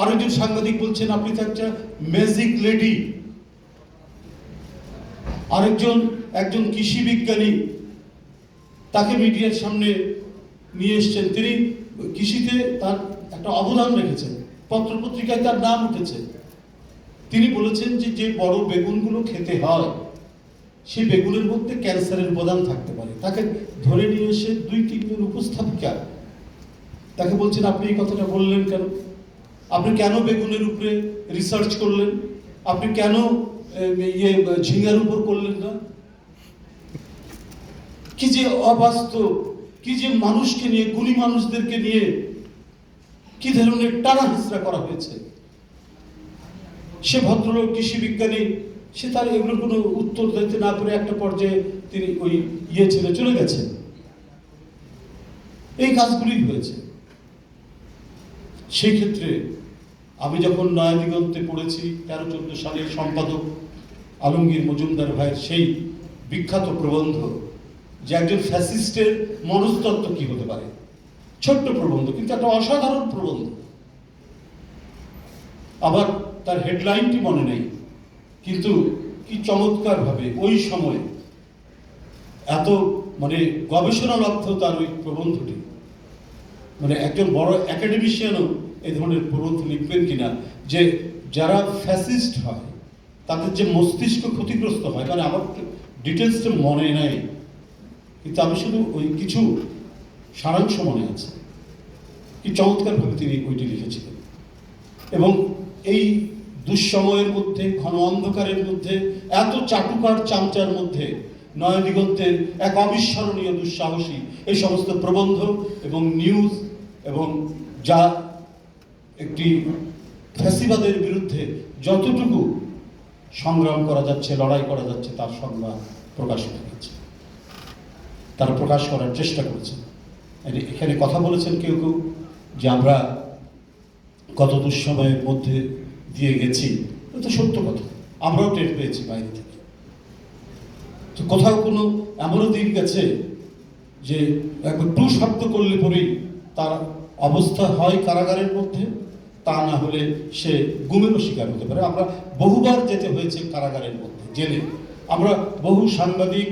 আরেকজন সাংবাদিক বলছেন, আপনি তো একটা ম্যাজিক লেডি আরেকজন, একজন কৃষি বিজ্ঞানী, তাকে মিডিয়ার সামনে নিয়ে এসছেন। তিনি কৃষিতে তার একটা অবদান রেখেছেন। পত্রপত্রিকায় তার নাম উঠেছে। তিনি বলেছেন যে যে বড় বেগুনগুলো খেতে হয়, সেই বেগুনের মধ্যে ক্যান্সারের উপাদান থাকতে পারে। তাকে ধরে নিয়ে এসে দুই তিনজন উপস্থাপিকা তাকে বলছেন, আপনি এই কথাটা বললেন কেন? আপনি কেন বেগুনের উপরে রিসার্চ করলেন? আপনি কেন ইয়ে ঝিঙ্গার উপর করলেন না? কি যে অবাস্তব, কি যে মানুষকে নিয়ে, গুণী মানুষদেরকে নিয়ে কি ধরনের টানা হিসরা করা হয়েছে? সে ভদ্রলোক, কৃষি বিজ্ঞানী, সে তার এগুলোর কোনো উত্তর দিতে না পেরে একটা পর্যায়ে তিনি ওই ইয়ে ছেড়ে চলে গেছেন। এই কাজগুলি হয়েছে। সেই ক্ষেত্রে আমি যখন নয়াদিগন্তে পড়েছি, তেরো, চোদ্দ সালের সম্পাদক আলমগীর মজুমদার ভাইয়ের সেই বিখ্যাত প্রবন্ধ, যে একজন ফ্যাসিস্টের মনস্তত্ত্ব কি হতে পারে? ছোট্ট প্রবন্ধ, কিন্তু একটা অসাধারণ প্রবন্ধ। আবার তার হেডলাইনটি মনে নেই, কিন্তু কি চমৎকারভাবে ওই সময় এত মানে গবেষণালব্ধ তার ওই প্রবন্ধটি। মানে একজন বড় একাডেমিশিয়ানও এই ধরনের প্রবন্ধ লিখবেন কিনা, যে যারা ফ্যাসিস্ট হয়, তাদের যে মস্তিষ্ক ক্ষতিগ্রস্ত হয় মানে আমার ডিটেলসটা মনে নাই, কিন্তু আমি শুধু ওই কিছু সারাংশ মনে আছে। কি চমৎকারভাবে তিনি বইটি লিখেছিলেন। এবং এই দুঃসময়ের মধ্যে, ঘন অন্ধকারের মধ্যে, এত চাটুকার চামচার মধ্যে নয়দিগন্তের এক অবিস্মরণীয় দুঃসাহসী এই সমস্ত প্রবন্ধ এবং নিউজ এবং যা একটি ফ্যাসিবাদের বিরুদ্ধে যতটুকু সংগ্রাম করা যাচ্ছে, লড়াই করা যাচ্ছে, তার সংজ্ঞা প্রকাশিত হয়েছে। তারা প্রকাশ করার চেষ্টা করেছেন এ- এখানে কথা বলেছেন কেউ কেউ যে আমরা কত দুঃসময়ের মধ্যে দিয়ে গেছি, এটা সত্য কথা। আমরাও টের পেয়েছি বাইরে থেকে। কোথাও কোনো এমনও দিন গেছে যে একবার টু শব্দ করলে পরেই তার অবস্থা হয় কারাগারের মধ্যে? তা না হলে সে গুমেরও শিকার হতে পারে। আমরা বহুবার যেতে হয়েছে কারাগারের মধ্যে, জেলে। আমরা বহু সাংবাদিক,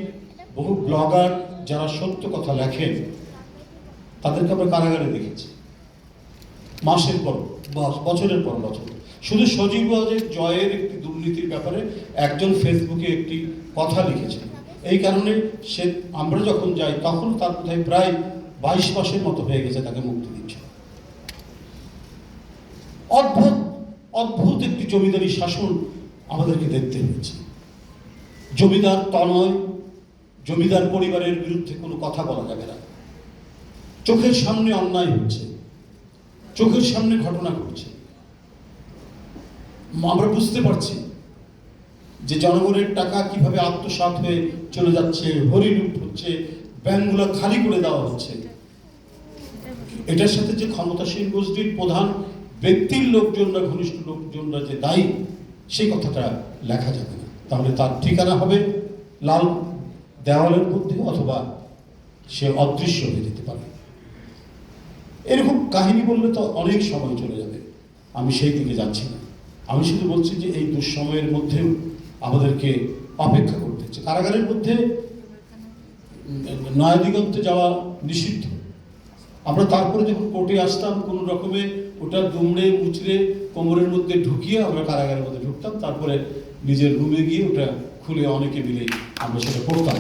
বহু ব্লগার যারা সত্য কথা লেখেন, তাদেরকে আমরা কারাগারে দেখেছি। মাসের পর বছ- বছরের পর বছর। শুধু সজীব জয়ের একটি দুর্নীতির ব্যাপারে একজন ফেসবুকে একটি কথা লিখেছে এই কারণে সে আমরা যখন যাই, তখন তার বোধহয় প্রায় বাইশ মাসের মতো হয়ে গেছে তাকে মুক্তি দিচ্ছে। অদ্ভুত অদ্ভুত একটি জমিদারি শাসন আমাদেরকে দেখতে হয়েছে। জমিদার তনয় জমিদার পরিবারের বিরুদ্ধে কোনো কথা বলা যাবে না। চোখের সামনে অন্যায় হচ্ছে, চোখের সামনে ঘটনা ঘটছে। আমরা বুঝতে পারছি যে জনগণের টাকা কীভাবে আত্মসাৎ হয়ে চলে যাচ্ছে হরিলুট হচ্ছে, ব্যাংকগুলো খালি করে দেওয়া হচ্ছে। এটার সাথে যে ক্ষমতাসীন গোষ্ঠীর প্রধান ব্যক্তির লোকজনরা, ঘনিষ্ঠ লোকজনরা যে দায়ী, সেই কথাটা লেখা যাবে না। তাহলে তার ঠিকানা হবে লাল দেওয়ালের মধ্যে অথবা সে অদৃশ্য হয়ে যেতে পারে। এরকম কাহিনী বললে তো অনেক সময় চলে যাবে। আমি সেই দিকে যাচ্ছি না। আমি শুধু বলছি যে এই দুঃসময়ের মধ্যেও আমাদেরকে অপেক্ষা করতে হচ্ছে। কারাগারের মধ্যে নয়া দিগন্তে যাওয়া নিষিদ্ধ। আমরা তারপরে যখন কোর্টে আসতাম, কোনো রকমে ওটা দুমড়ে মুচড়ে কোমরের মধ্যে ঢুকিয়ে আমরা কারাগারের মধ্যে ঢুকতাম। তারপরে নিজের রুমে গিয়ে ওটা খুলে অনেকে মিলে আমরা সেটা পড়তাম